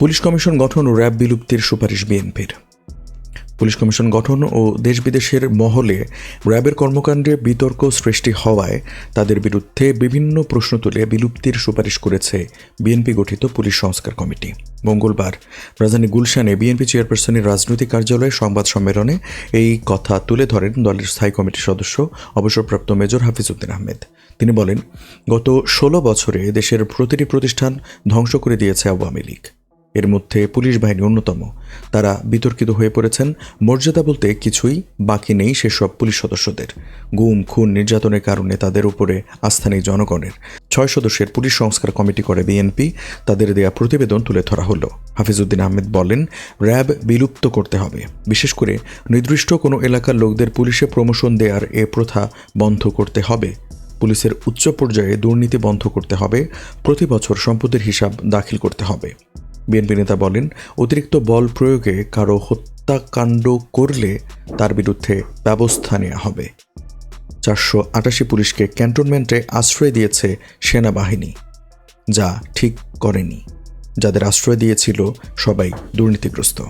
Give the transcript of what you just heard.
Police commission গঠন ও RAB বিলুপ্তির সুপারিশ বিএনপির। পুলিশ কমিশন গঠন ও দেশ বিদেশের মহলে র্যাবের কর্মকাণ্ডে বিতর্ক সৃষ্টি হওয়ায় তাদের বিরুদ্ধে বিভিন্ন প্রশ্ন তুলে বিলুপ্তির সুপারিশ করেছে বিএনপি গঠিত পুলিশ সংস্কার কমিটি। মঙ্গলবার রাজধানী গুলশানে বিএনপি চেয়ারপারসনের রাজনৈতিক কার্যালয়ে সংবাদ সম্মেলনে এই কথা তুলে ধরেন দলের স্থায়ী কমিটির সদস্য অবসরপ্রাপ্ত মেজর হাফিজউদ্দিন আহমেদ। তিনি বলেন, গত ষোলো বছরে দেশের প্রতিটি প্রতিষ্ঠান ধ্বংস করে দিয়েছে আওয়ামী লীগ। এর মধ্যে পুলিশ বাহিনী অন্যতম। তারা বিতর্কিত হয়ে পড়েছেন। মর্যাদা বলতে কিছুই বাকি নেই সেসব পুলিশ সদস্যদের। গুম, খুন, নির্যাতনের কারণে তাদের উপরে আস্থা নেই জনগণের। ছয় সদস্যের পুলিশ সংস্কার কমিটি করে বিএনপি। তাদের দেয়া প্রতিবেদন তুলে ধরা হলো। হাফিজউদ্দিন আহমেদ বলেন, র্যাব বিলুপ্ত করতে হবে। বিশেষ করে নির্দিষ্ট কোনো এলাকার লোকদের পুলিশে প্রমোশন দেওয়ার এ প্রথা বন্ধ করতে হবে। পুলিশের উচ্চ পর্যায়ে দুর্নীতি বন্ধ করতে হবে। প্রতি বছর সম্পদের হিসাব দাখিল করতে হবে। বিএনপি নেতা বলেন, অতিরিক্ত বল প্রয়োগে কারও হত্যাকাণ্ড করলে তার বিরুদ্ধে ব্যবস্থা নেওয়া হবে। চারশো আটাশি পুলিশকে ক্যান্টনমেন্টে আশ্রয় দিয়েছে সেনাবাহিনী, যা ঠিক করেনি। যাদের আশ্রয় দিয়েছিল সবাই দুর্নীতিগ্রস্ত।